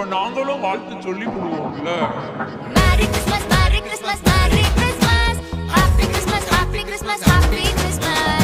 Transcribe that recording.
அப்ப நாங்களும் வாழ்த்து சொல்லி விடுவோம்ல Merry Christmas, Merry Christmas, Merry Christmas. Happy Christmas, Happy Christmas, Happy Christmas.